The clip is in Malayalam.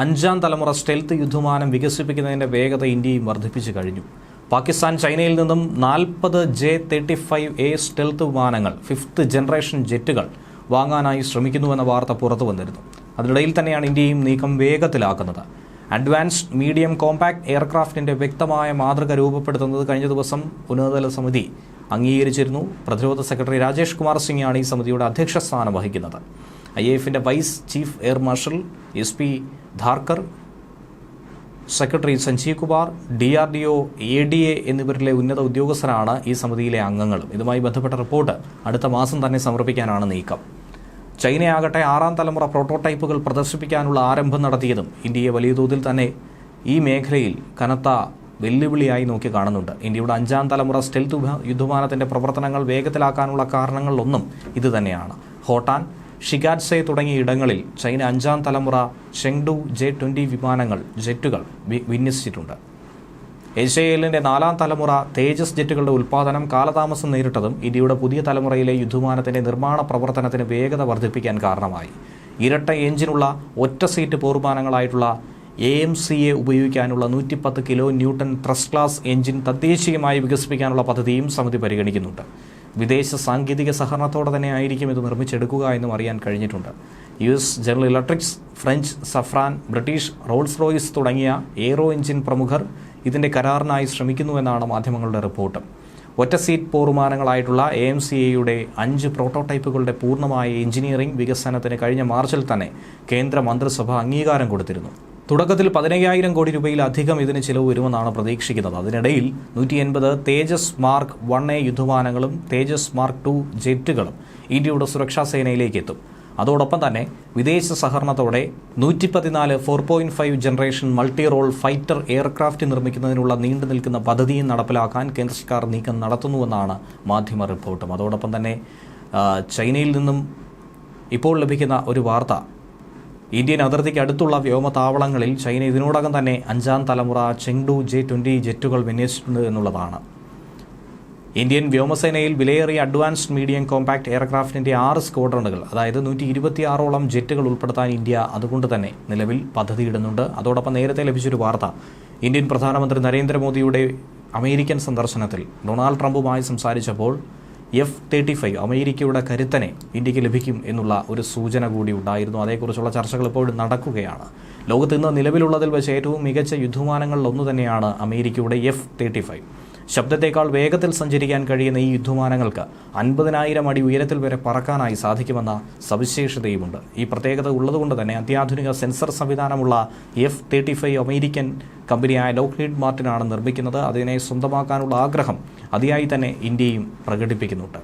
അഞ്ചാം തലമുറ സ്റ്റെൽത്ത് യുദ്ധവിമാനം വികസിപ്പിക്കുന്നതിന്റെ വേഗത ഇന്ത്യയും വർദ്ധിപ്പിച്ചു കഴിഞ്ഞു. പാകിസ്ഥാൻ ചൈനയിൽ നിന്നും നാൽപ്പത് J thirty five A stealth വിമാനങ്ങൾ ഫിഫ്ത്ത് ജനറേഷൻ ജെറ്റുകൾ വാങ്ങാനായി ശ്രമിക്കുന്നുവെന്ന വാർത്ത പുറത്തു വന്നിരുന്നു. അതിനിടയിൽ തന്നെയാണ് ഇന്ത്യയും നീക്കം വേഗത്തിലാക്കുന്നത്. അഡ്വാൻസ്ഡ് മീഡിയം കോമ്പാക്ട് എയർക്രാഫ്റ്റിന്റെ വ്യക്തമായ മാതൃക രൂപപ്പെടുത്തുന്നത് കഴിഞ്ഞ ദിവസം ഉന്നതതല സമിതി അംഗീകരിച്ചിരുന്നു. പ്രതിരോധ സെക്രട്ടറി രാജേഷ് കുമാർ സിംഗാണ് ഈ സമിതിയുടെ അധ്യക്ഷ സ്ഥാനം വഹിക്കുന്നത്. ഐ എഫിന്റെ vice chief air marshal S P Dharkar secretary Sanjeev Kumar D R D O A D A എന്നിവരിലെ ഉന്നത ഉദ്യോഗസ്ഥരാണ് ഈ സമിതിയിലെ അംഗങ്ങളും. ഇതുമായി ബന്ധപ്പെട്ട റിപ്പോർട്ട് അടുത്ത മാസം തന്നെ സമർപ്പിക്കാനാണ് നീക്കം. ചൈനയാകട്ടെ ആറാം തലമുറ പ്രോട്ടോടൈപ്പുകൾ പ്രദർശിപ്പിക്കാനുള്ള ആരംഭം നടത്തിയതും ഇന്ത്യയെ വലിയ തോതിൽ തന്നെ ഈ മേഖലയിൽ കനത്ത വെല്ലുവിളിയായി നോക്കി കാണുന്നുണ്ട്. ഇന്ത്യയുടെ അഞ്ചാം തലമുറ സ്റ്റെൽത്ത് യുദ്ധമാനത്തിന്റെ പ്രവർത്തനങ്ങൾ വേഗത്തിലാക്കാനുള്ള കാരണങ്ങളിലൊന്നും ഇത് തന്നെയാണ്. ഹോട്ടാൻ ഷിഗാറ്റ്സെ തുടങ്ങിയ ഇടങ്ങളിൽ ചൈന അഞ്ചാം തലമുറ ചെങ്ഡു ജെ ട്വന്റി വിമാനങ്ങൾ ജെറ്റുകൾ വിന്യസിച്ചിട്ടുണ്ട്. എച്ച് എല്ലിന്റെ നാലാം തലമുറ തേജസ് ജെറ്റുകളുടെ ഉൽപ്പാദനം കാലതാമസം നേരിട്ടതും ഇന്ത്യയുടെ പുതിയ തലമുറയിലെ യുദ്ധവിമാനത്തിന്റെ നിർമ്മാണ പ്രവർത്തനത്തിന് വേഗത വർദ്ധിപ്പിക്കാൻ കാരണമായി. ഇരട്ട എഞ്ചിനുള്ള ഒറ്റ സീറ്റ് പോർവിമാനങ്ങളായിട്ടുള്ള എ എം സി എ ഉപയോഗിക്കാനുള്ള നൂറ്റിപ്പത്ത് kilo newton thrust class engine തദ്ദേശീയമായി വികസിപ്പിക്കാനുള്ള പദ്ധതിയും സമിതി പരിഗണിക്കുന്നുണ്ട്. വിദേശ സാങ്കേതിക സഹകരണത്തോടെ തന്നെ ആയിരിക്കും ഇത് നിർമ്മിച്ചെടുക്കുക എന്നും അറിയാൻ കഴിഞ്ഞിട്ടുണ്ട്. U S general electrics French Safran British Rolls Royce തുടങ്ങിയ എയ്റോ എഞ്ചിൻ പ്രമുഖർ ഇതിന്റെ കരാറിനായി ശ്രമിക്കുന്നുവെന്നാണ് മാധ്യമങ്ങളുടെ റിപ്പോർട്ട്. ഒറ്റ സീറ്റ് പോർവിമാനങ്ങളായിട്ടുള്ള എ എം സി എയുടെ അഞ്ച് പ്രോട്ടോടൈപ്പുകളുടെ പൂർണമായ എഞ്ചിനീയറിംഗ് വികസനത്തിന് കഴിഞ്ഞ മാർച്ചിൽ തന്നെ കേന്ദ്ര മന്ത്രിസഭ അംഗീകാരം കൊടുത്തിരുന്നു. തുടക്കത്തിൽ പതിനയ്യായിരം കോടി രൂപയിലധികം ഇതിന് ചിലവ് വരുമെന്നാണ് പ്രതീക്ഷിക്കുന്നത്. അതിനിടയിൽ നൂറ്റി എൺപത് തേജസ് മാർക്ക് വൺ എ യുദ്ധവാനങ്ങളും തേജസ് മാർക്ക് ടു ജെറ്റുകളും ഇന്ത്യയുടെ സുരക്ഷാ സേനയിലേക്ക് എത്തും. അതോടൊപ്പം തന്നെ വിദേശ സഹകരണത്തോടെ നൂറ്റി പതിനാല് four point five generation multi role fighter aircraft നിർമ്മിക്കുന്നതിനുള്ള നീണ്ടു നിൽക്കുന്ന പദ്ധതിയും നടപ്പിലാക്കാൻ കേന്ദ്ര സർക്കാർ നീക്കം നടത്തുന്നുവെന്നാണ് മാധ്യമ റിപ്പോർട്ടും. അതോടൊപ്പം തന്നെ ചൈനയിൽ നിന്നും ഇപ്പോൾ ലഭിക്കുന്ന ഒരു വാർത്ത ഇന്ത്യൻ അതിർത്തിക്ക് അടുത്തുള്ള വ്യോമതാവളങ്ങളിൽ ചൈന ഇതിനോടകം തന്നെ അഞ്ചാം തലമുറ ചെങ്ഡു ജെ ട്വന്റി ജെറ്റുകൾ വിന്യസിച്ചിട്ടുണ്ട് എന്നുള്ളതാണ്. ഇന്ത്യൻ വ്യോമസേനയിൽ വിലയേറിയ അഡ്വാൻസ്ഡ് മീഡിയം കോമ്പാക്ട് എയർക്രാഫ്റ്റിന്റെ ആറ് സ്ക്വാഡ്രണുകൾ അതായത് നൂറ്റി ഇരുപത്തിയാറോളം ജെറ്റുകൾ ഉൾപ്പെടുത്താൻ ഇന്ത്യ അതുകൊണ്ട് തന്നെ നിലവിൽ പദ്ധതിയിടുന്നുണ്ട് അതോടൊപ്പം നേരത്തെ ലഭിച്ചൊരു വാർത്ത ഇന്ത്യൻ പ്രധാനമന്ത്രി നരേന്ദ്രമോദിയുടെ അമേരിക്കൻ സന്ദർശനത്തിൽ ഡൊണാൾഡ് ട്രംപുമായി സംസാരിച്ചപ്പോൾ എഫ് തേർട്ടി ഫൈവ് അമേരിക്കയുടെ കരുത്തനെ ഇന്ത്യയ്ക്ക് ലഭിക്കും എന്നുള്ള ഒരു സൂചന കൂടി ഉണ്ടായിരുന്നു. അതേക്കുറിച്ചുള്ള ചർച്ചകൾ ഇപ്പോഴും നടക്കുകയാണ്. ലോകത്ത് ഇന്ന് നിലവിലുള്ളതിൽ വെച്ച് ഏറ്റവും മികച്ച യുദ്ധവിമാനങ്ങളിൽ ഒന്ന് തന്നെയാണ് അമേരിക്കയുടെ എഫ് തേർട്ടി ഫൈവ് ശബ്ദത്തേക്കാൾ വേഗത്തിൽ സഞ്ചരിക്കാൻ കഴിയുന്ന ഈ യുദ്ധമാനങ്ങൾക്ക് അൻപതിനായിരം അടി ഉയരത്തിൽ വരെ പറക്കാനായി സാധിക്കുമെന്ന സവിശേഷതയുമുണ്ട്. ഈ പ്രത്യേകത ഉള്ളതുകൊണ്ട് തന്നെ അത്യാധുനിക സെൻസർ സംവിധാനമുള്ള എഫ് തേർട്ടി ഫൈവ് അമേരിക്കൻ കമ്പനിയായ ലോക്ഹീഡ് മാർട്ടിനാണ് നിർമ്മിക്കുന്നത്. അതിനെ സ്വന്തമാക്കാനുള്ള ആഗ്രഹം അതിയായി തന്നെ ഇന്ത്യയും പ്രകടിപ്പിക്കുന്നുണ്ട്.